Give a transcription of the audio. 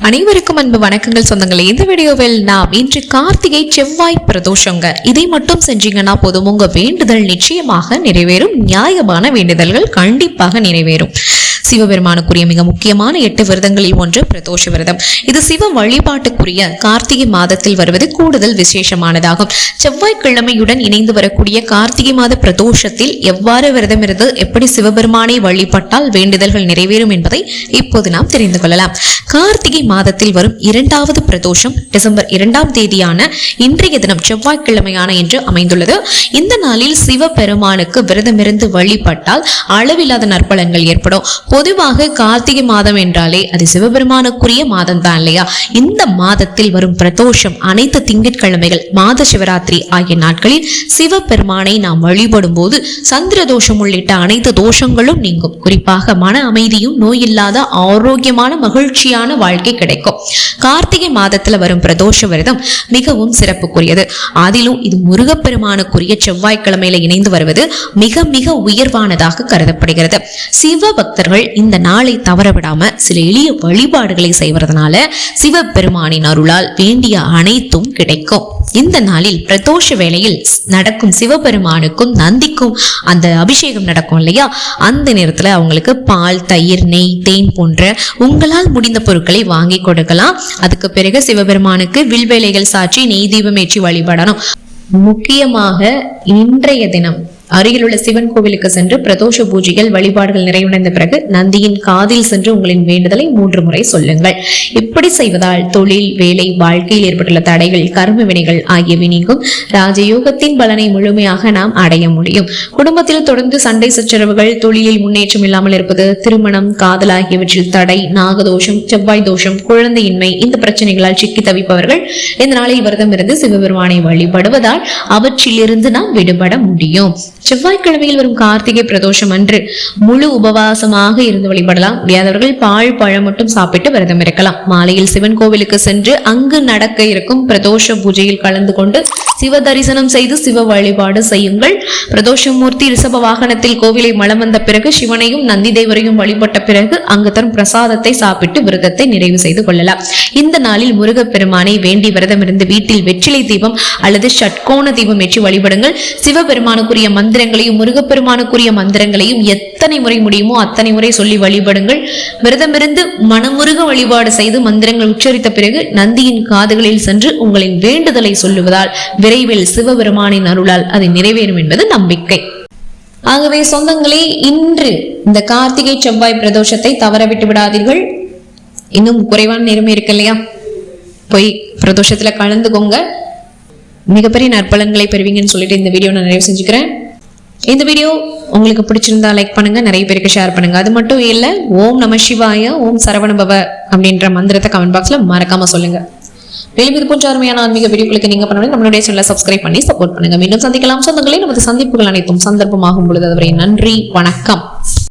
அனைவருக்கும் அன்பு வணக்கங்கள் சொந்தங்களே. இந்த வீடியோவில் நாம் இன்று கார்த்திகை செவ்வாய் பிரதோஷங்க. இதை மட்டும் செஞ்சீங்கன்னா போதும். உங்க வேண்டுதல் நிச்சயமாக நிறைவேறும். நியாயமான வேண்டுதல்கள் கண்டிப்பாக நிறைவேறும். சிவபெருமானுக்குரிய மிக முக்கியமான எட்டு விரதங்களில் ஒன்று பிரதோஷ விரதம். இது சிவ வழிபாட்டுக்குரிய கார்த்திகை மாதத்தில் வருவது கூடுதல் விசேஷமானதாகும். செவ்வாய்க்கிழமையுடன் இணைந்து வரக்கூடிய கார்த்திகை மாத பிரதோஷத்தில் எவ்வாறு விரதம் இருந்து எப்படி சிவபெருமானை வழிபட்டால் வேண்டுதல்கள் நிறைவேறும் என்பதை இப்போது நாம் தெரிந்து கொள்ளலாம். கார்த்திகை மாதத்தில் வரும் இரண்டாவது பிரதோஷம் டிசம்பர் இரண்டாம் தேதியான இன்றைய தினம் செவ்வாய்க்கிழமையான என்று அமைந்துள்ளது. இந்த நாளில் சிவபெருமானுக்கு விரதமிருந்து வழிபட்டால் அளவில்லாத நற்பலன்கள் ஏற்படும். பொதுவாக கார்த்திகை மாதம் என்றாலே அது சிவபெருமானுக்குரிய மாதம் தான் இல்லையா? இந்த மாதத்தில் வரும் பிரதோஷம் அனைத்து திங்கட்கிழமைகள் மாத சிவராத்திரி ஆகிய நாட்களில் சிவபெருமானை நாம் வழிபடும் போது சந்திர தோஷம் உள்ளிட்ட அனைத்து தோஷங்களும் நீங்கும். குறிப்பாக மன அமைதியும் நோயில்லாத ஆரோக்கியமான மகிழ்ச்சியான வாழ்க்கை கிடைக்கும். கார்த்திகை மாதத்துல வரும் பிரதோஷ விரதம் மிகவும் சிறப்புக்குரியது. அதிலும் இது முருகப்பெருமானுக்குரிய செவ்வாய்க்கிழமையில இணைந்து வருவது மிக மிக உயர்வானதாக கருதப்படுகிறது. சிவ பக்தர்கள் இந்த நாளை தவறவிடாம சில எளிய வழிபாடுகளை செய்வதனால சிவபெருமானின் அருளால் வேண்டிய அனைத்தும் கிடைக்கும். இந்த நாளில் பிரதோஷ வேளையில் நடக்கும் சிவபெருமானுக்கும் நந்திக்கும் அந்த அபிஷேகம் நடக்கும் இல்லையா? அந்த நேரத்தில் அவங்களுக்கு பால் தயிர் நெய் தேன் போன்ற உங்களால் முடிந்த பொருட்களை வாங்கி கொடுக்கலாம். அதுக்கு பிறகு சிவபெருமானுக்கு வில்வேலைகள் சாற்றி நெய் தீபம் ஏற்றி வழிபடணும். முக்கியமாக இன்றைய தினம் அருகிலுள்ள சிவன் கோவிலுக்கு சென்று பிரதோஷ பூஜைகள் வழிபாடுகள் நிறைவடைந்த பிறகு நந்தியின் காதில் சென்று உங்களின் வேண்டுதலை மூன்று முறை சொல்லுங்கள். இப்படி செய்வதால் தொழில் வேலை வாழ்க்கையில் ஏற்பட்டுள்ள தடைகள் கர்ம வினைகள் ஆகியவை நீங்கும். ராஜயோகத்தின் பலனை முழுமையாக நாம் அடைய முடியும். குடும்பத்தில் தொடர்ந்து சண்டை சச்சரவுகள் தொழிலில் முன்னேற்றம் இல்லாமல் இருப்பது திருமணம் காதல் ஆகியவற்றில் தடை நாகதோஷம் செவ்வாய் தோஷம் குழந்தையின்மை இந்த பிரச்சனைகளால் சிக்கி தவிப்பவர்கள் இந்த நாளில் விரதம் இருந்து சிவபெருமானை வழிபடுவதால் அவற்றிலிருந்து நாம் விடுபட முடியும். செவ்வாய்க்கிழமையில் வரும் கார்த்திகை பிரதோஷம் அன்று முழு உபவாசமாக இருந்து வழிபடலாம். முடியாதவர்கள் பால் பழம் மட்டும் சாப்பிட்டு விரதம் இருக்கலாம். மாலையில் சிவன் கோவிலுக்கு சென்று அங்கு நடக்க இருக்கும் பிரதோஷ பூஜையில் கலந்து கொண்டு சிவ தரிசனம் செய்து சிவ வழிபாடு செய்யுங்கள். பிரதோஷமூர்த்தி ரிஷப வாகனத்தில் கோவிலை மலம் வந்த பிறகு சிவனையும் நந்தி தேவரையும் வழிபட்ட பிறகு அங்கு தரும் பிரசாதத்தை சாப்பிட்டு விரதத்தை நிறைவு செய்து கொள்ளலாம். இந்த நாளில் முருகப்பெருமானை வேண்டி விரதம் இருந்து வீட்டில் வெற்றிலை தீபம் அல்லது ஷட்கோண தீபம் ஏற்றி வழிபடுங்கள். சிவபெருமானுக்குரிய மந்திரங்களையும் முருகப்பெருமானுக்குரிய மந்திரங்களையும் எத்தனை முறை முடியுமோ அத்தனை முறை சொல்லி வழிபடுங்கள். விரதமிருந்து மனமுருக வழிபாடு செய்து மந்திரங்கள் உச்சரித்த பிறகு நந்தியின் காதுகளில் சென்று உங்களின் வேண்டுதலை சொல்லுவதால் விரைவில் சிவபெருமானின் அருளால் அது நிறைவேறும் என்பது நம்பிக்கை. ஆகவே சொந்தங்களே இன்று இந்த கார்த்திகை செவ்வாய் பிரதோஷத்தை தவற விட்டு விடாதீர்கள். இன்னும் குறைவான நேரமே இருக்கு இல்லையா போய் பிரதோஷத்துல கலந்துக்கோங்க. மிகப்பெரிய நற்பலன்களை பெறுவீங்கன்னு சொல்லிட்டு இந்த வீடியோ நான் நிறைவு செஞ்சுக்கிறேன். இந்த வீடியோ உங்களுக்கு பிடிச்சிருந்தா லைக் பண்ணுங்க நிறைய பேருக்கு ஷேர் பண்ணுங்க. அது மட்டும் இல்லை ஓம் நம சிவாய ஓம் சரவணபவ அப்படின்ற மந்திரத்தை கமெண்ட் பாக்ஸ்ல மறக்காம சொல்லுங்க. மேலும் இது போன்ற அருமையான ஆன்மீக வீடியோக்களுக்கு நீங்க பண்ணணும் நம்மளுடைய சேனலை சப்ஸ்கிரைப் பண்ணி சப்போர்ட் பண்ணுங்க. மீண்டும் சந்திக்கலாம். சொந்தங்களே நமது சந்திப்புகள் அனைத்தும் சந்தர்ப்பமாகும் பொழுது அதுவரை நன்றி வணக்கம்.